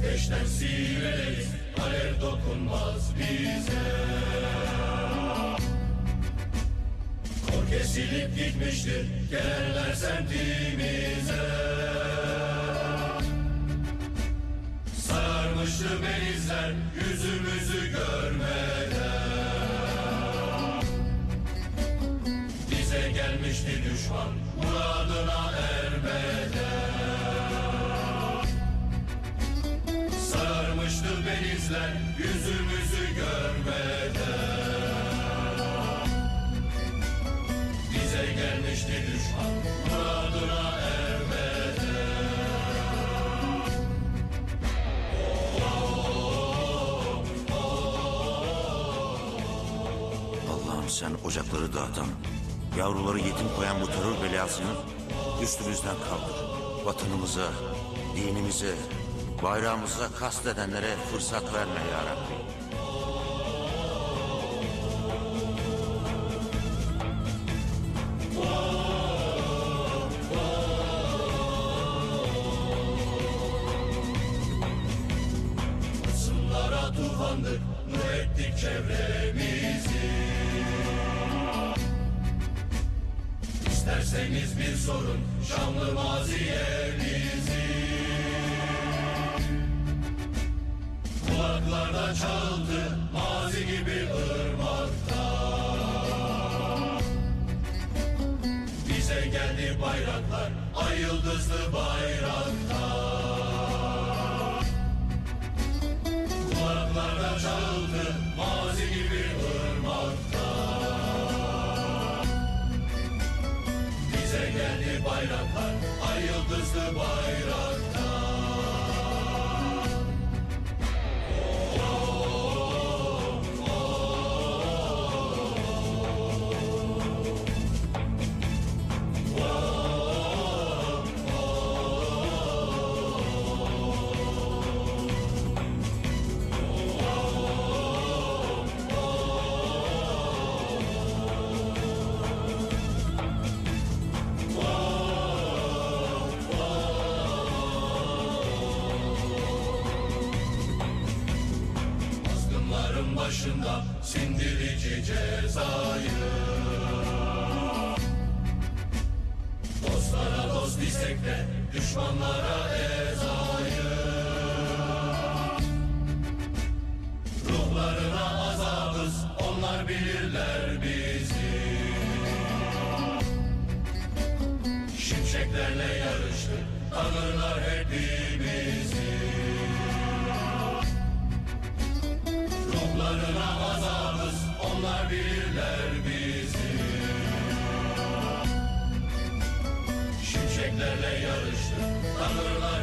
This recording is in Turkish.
Ateşten sivileriz Alev dokunmaz bize. Kor kesilip gitmiştir Gelenler semtimize. Sararmıştı benizler Yüzümüzü görmeden Bize gelmişti düşman Muradına benizler Yüzümüzü görmeden Bize gelmişti düşman Muradına ermeden Allah'ım sen ocakları dağıtan, yavruları yetim koyan bu terör belasını üstümüzden kaldır. Vatanımıza, dinimize, bayrağımıza kastedenlere fırsat verme ya Rabbi. Nur ettik çevremizi İsterseniz bir sorun Şanlı maziye Kulaklarda çaldı Mazi gibi ırmakta Bize geldi bayraklar Ay yıldızlı bayraklar. Kulaklarda çaldı mazi gibi ırmakta Bize geldi bayraklar ay yıldızlı bayrakta başında sindirici cezayı. Dostlara dost istek de düşmanlara ezayı. Ruhlarına azabız onlar bilirler bizi. Şimşeklerle yarıştık tanırlar hepimizi Ruhlarına azabız onlar bilirler bizi Şimşeklerle yarıştık tanırlar